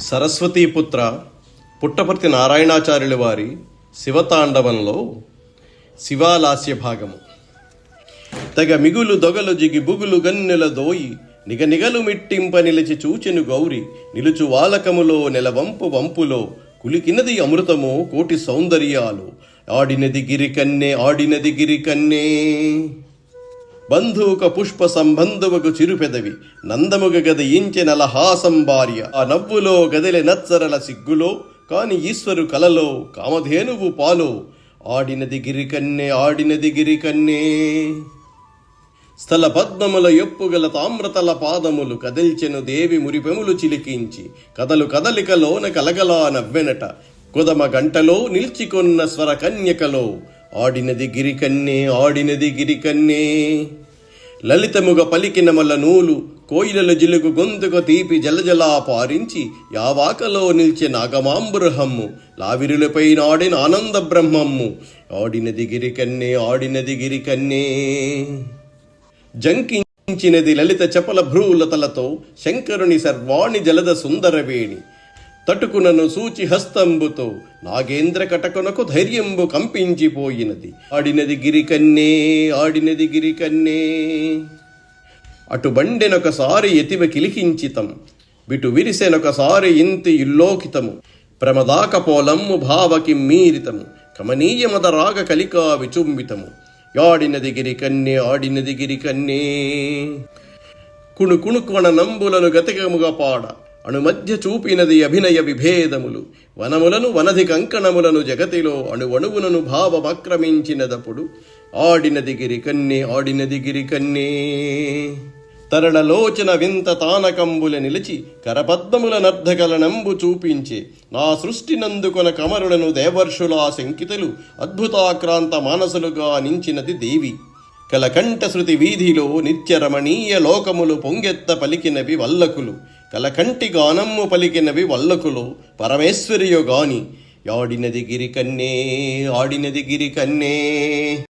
సరస్వతీపుత్ర పుట్టపర్తి నారాయణాచార్యుల వారి శివతాండవంలో శివాలాస్య భాగము. తెగ మిగులు దొగలు జిగి బుగులు గన్నెల దోయి నిగ నిగలు మిట్టింప నిలిచి చూచెను గౌరి నిలుచు వాలకములో నెలవంపు వంపులో కులికినది అమృతము కోటి సౌందర్యాలు. ఆడినది గిరికన్నే ఆడినది గిరికన్నే బంధువుక పుష్ప సంబంధముకు చిరుపెదవి నందముగ గదయించె నలహాసం భార్య. ఆ నవ్వులో గదిలె నత్సరల సిగ్గులో కాని ఈశ్వరు కలలో కామధేనువు పాలో. ఆడినది గిరికన్నే ఆడినది గిరికన్నే స్థల పద్మముల ఎప్పుగల తామ్రతల పాదములు కదిల్చెను దేవి మురిపెములు చిలికించి. కదలు కదలికలోన కలగలా నవ్వెనట. కుదమ గంటలో నిల్చికొన్న స్వర కన్యకలో. ఆడినది గిరికన్నే ఆడినది గిరికన్నే. లలితముగ పలికిన మల్ల నూలు కోయిలల జిలుగు గొంతుక తీపి జలజలా పారించి యావాకలో నిలిచే నాగమాంబృహమ్ము లావిరులపై నాడిన ఆనంద బ్రహ్మమ్ము. ఆడినది గిరికన్నే ఆడినది గిరికన్నే. జంకించినది లలిత చపల భ్రూలతలతో శంకరుని సర్వాణి జలద సుందరవేణి. తటుకునను సూచి హస్తంబుతో నాగేంద్ర కటకునకు ధైర్యంబు కంపించిపోయినది. ఆడినది గిరికన్నే ఆడినది గిరికన్నే. అటు బండెనొకసారి ఎతివ కిలికించితం విటు విరిసెనొకసారి ఇంతి ఇల్లోకితము. ప్రమదాక పోలమ్ము భావకి మీరితము కమనీయమద రాగ కలికా విచుంబితము యాడినది గిరికన్నే ఆడినది గిరి కన్నే నంబులను గతికముగా పాడ అణు మధ్య చూపినది అభినయ విభేదములు. వనములను వనధి కంకణములను జగతిలో అణువణువునను భావమక్రమించినదప్పుడు ఆడినది గిరి కన్నే ఆడినది గిరి కన్నే తరళలోచన వింత తానకంబుల నిలిచి కరపద్మముల నర్ధకల నంబు చూపించే నా సృష్టి నందుకొన కమరులను దేవర్షులా శంకితలు అద్భుతాక్రాంత మానసులుగా నించినది దేవి. కలకంఠ శృతి వీధిలో నిత్యరమణీయ లోకములు పొంగెత్త పలికినవి వల్లకులు. కలకంటి గానమ్ము పలికినవి వల్లకులు. పరమేశ్వరియో గాని ఆడినది గిరి కన్నే ఆడినది గిరి కన్నే.